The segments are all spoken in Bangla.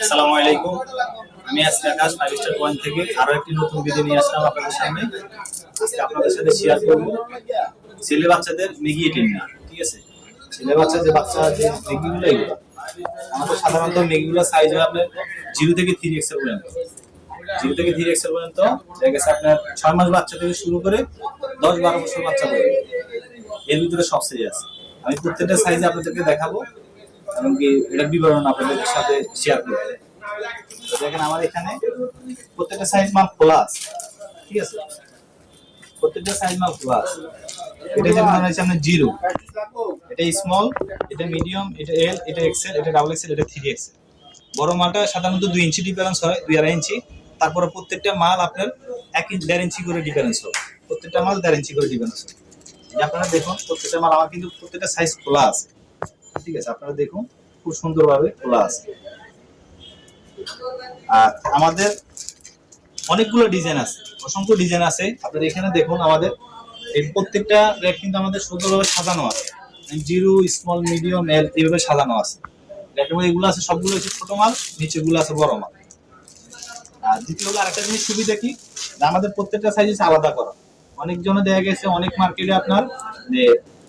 আসসালামু আলাইকুম আমি আজকে আকাশ ফাইভ স্টার পয়েন্ট থেকে আরও একটি নতুন ভিডিও নিয়ে আসলাম আপনাদের সামনে। আজকে আপনাদের সাথে শেয়ার করব। ছেলে বাচ্চাদের মেগি এটিন না ঠিক আছে? ছেলে বাচ্চা যে বাচ্চা যে মেগিগুলো এগুলো আমাদের সাধারণত মেগিগুলো সাইজ হয় আপনার জিরো থেকে থ্রি এক্সেল পর্যন্ত। জিরো থেকে থ্রি এক্সেল পর্যন্ত, দেখা গেছে আপনার ছয় মাস বাচ্চা থেকে শুরু করে দশ বারো বছর বাচ্চা পর্যন্ত। এর ভিতরে সব সাইজ আছে। আমি প্রত্যেকটা সাইজে আপনাদেরকে দেখাবো। এমনকি এটার বিবরণ আপনাদের সাথে শেয়ার করব। দেখেন আমার এখানে প্রত্যেকটা সাইজ মাল খোলা আছে। ঠিক আছে? প্রত্যেকটা সাইজ মাল খোলা আছে। এটা যেমন রয়েছে আপনার জিরো এটা স্মল এটা মিডিয়াম এটা এল এটা এক্সেল এটা ডাবল এক্সেল এটা থ্রি এক্সেল বড় মালটা সাধারণত দুই ইঞ্চি ডিফারেন্স হয়, দুই আড়াই ইঞ্চি। তারপরে প্রত্যেকটা মাল আপনার এক ইঞ্চ, দেড় ইঞ্চি করে ডিফারেন্স হবে প্রত্যেকটা মাল দেড় ইঞ্চি করে ডিফারেন্স হবে আপনারা দেখুন, প্রত্যেকটা মাল আমার কিন্তু প্রত্যেকটা সাইজ খোলা আছে। ঠিক আছে, আপনারা দেখুন, খুব সুন্দরভাবে খোলা আছে। আর আমাদের অনেকগুলো ডিজাইন আছে, অসংখ্য ডিজাইন আছে। আপনারা এখানে দেখুন, আমাদের এই প্রত্যেকটা র্যাক কিন্তু আমাদের সুন্দরভাবে সাজানো আছে। জিরো স্মল মিডিয়াম এল এইভাবে সাজানো আছে। এগুলো আছে, সবগুলো হচ্ছে ছোট মাল, নিচেগুলো আছে বড় মাল। আর দ্বিতীয় হলো আরেকটা জিনিস সুবিধা কি আমাদের প্রত্যেকটা সাইজ আলাদা করা। অনেকজনে দেখা গেছে, অনেক মার্কেটে আপনার যে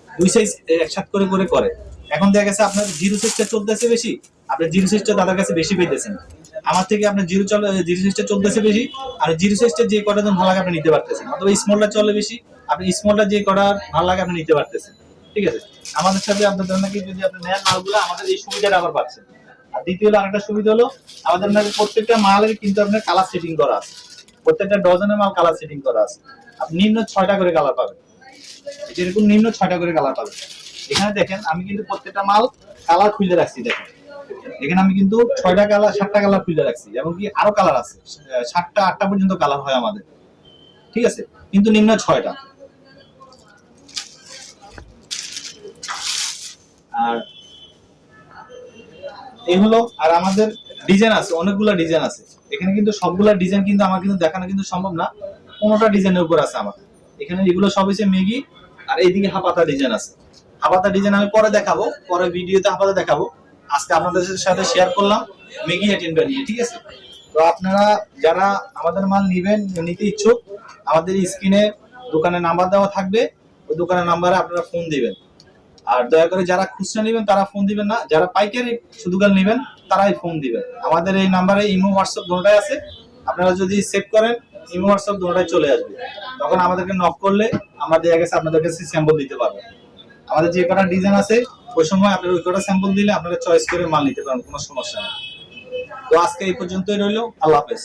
দুই সাইজ একসাথে করে করে করে। এখন দেখা গেছে আপনার জিরো সাইজটা চলতেছে বেশি আপনার জিরো সাইজটা তাদের কাছে বেশি পেতেছেন। আমার থেকে আপনার জিরো চলে জিরো সাইজটা চলতেছে বেশি, আর জিরো সাইজটা যে কটা ভালো লাগে আপনি নিতে পারতেছেন। অথবা স্মলটা চলে বেশি, আপনি স্মলটা যে কটা ভালো লাগে আপনি নিতে পারতেছেন। ঠিক আছে? আমাদের সাথে আপনাদের নাকি যদি আপনি নেন মালগুলো, আমাদের এই সুবিধাটা আবার পাচ্ছেন। আর দ্বিতীয় হলো আরেকটা সুবিধা হলো, আমাদের নাকি প্রত্যেকটা মালের কিন্তু আপনার কালার সেটিং করা আছে। প্রত্যেকটা ডজনের মাল কালার সেটিং করা আছে। আপনি নিম্ন ছয়টা করে কালার পাবেন। যেরকম নিম্ন ছয়টা করে কালার পাবেন। এখানে দেখেন, আমি কিন্তু প্রত্যেকটা মাল কালার খুলে রাখছি, দেখেন। এখানে আমি কিন্তু ছয়টা কালার সাতটা কালার খুলে রাখছি, এমনকি আরও কালার আছে। সাতটা, আটটা পর্যন্ত কালার হয় আমাদের। ঠিক আছে? কিন্তু নিম্ন ছয়টা। আর এই হলো, আর আমাদের ডিজাইন আছে, অনেকগুলা ডিজাইন আছে। এখানে কিন্তু সবগুলা ডিজাইন কিন্তু আমার কিন্তু দেখানো কিন্তু সম্ভব না। পনেরোটা ডিজাইনের উপর আছে আমার এখানে এগুলো সব হচ্ছে মেগি আর এইদিকে হাপাতা ডিজাইন আছে। হাপাতা ডিজাইন আমি পরে দেখাবো, পরে ভিডিওতে হাপাতা দেখাবো। আজকে আপনাদের সাথে শেয়ার করলাম মেগি এটেন্ডা নিয়ে, ঠিক আছে? তো আপনারা যারা আমাদের মাল নিবেন নিতে ইচ্ছুক, আমাদের স্ক্রিনে দোকানের নাম্বার দেওয়া থাকবে, ওই দোকানের নাম্বারে আপনারা ফোন দিবেন। আর দয়া করে যারা খুচরা নেবেন, তারা ফোন দিবেন না। যারা পাইকারি শুধু গাল নেবেন, তারাই ফোন দিবেন। আমাদের এই নাম্বারে ইমো হোয়াটসঅ্যাপ দুটোটাই আছে। আপনারা যদি সেভ করেন ইমো হোয়াটসঅ্যাপ দুটোটাই চলে আসবে। তখন আমাদেরকে নক করলে আমাদের গেছে আপনাদের কাছে স্যাম্পল দিতে পারব। আমাদের যে কটা ডিজাইন আছে, ওই সময় আপনারা ওই কটা স্যাম্পল দিলে আপনারা চয়েস করে মাল নিতে পারেন কোনো সমস্যা নেই। তো আজকে এই পর্যন্তই রইল, আল্লাহ হাফেজ।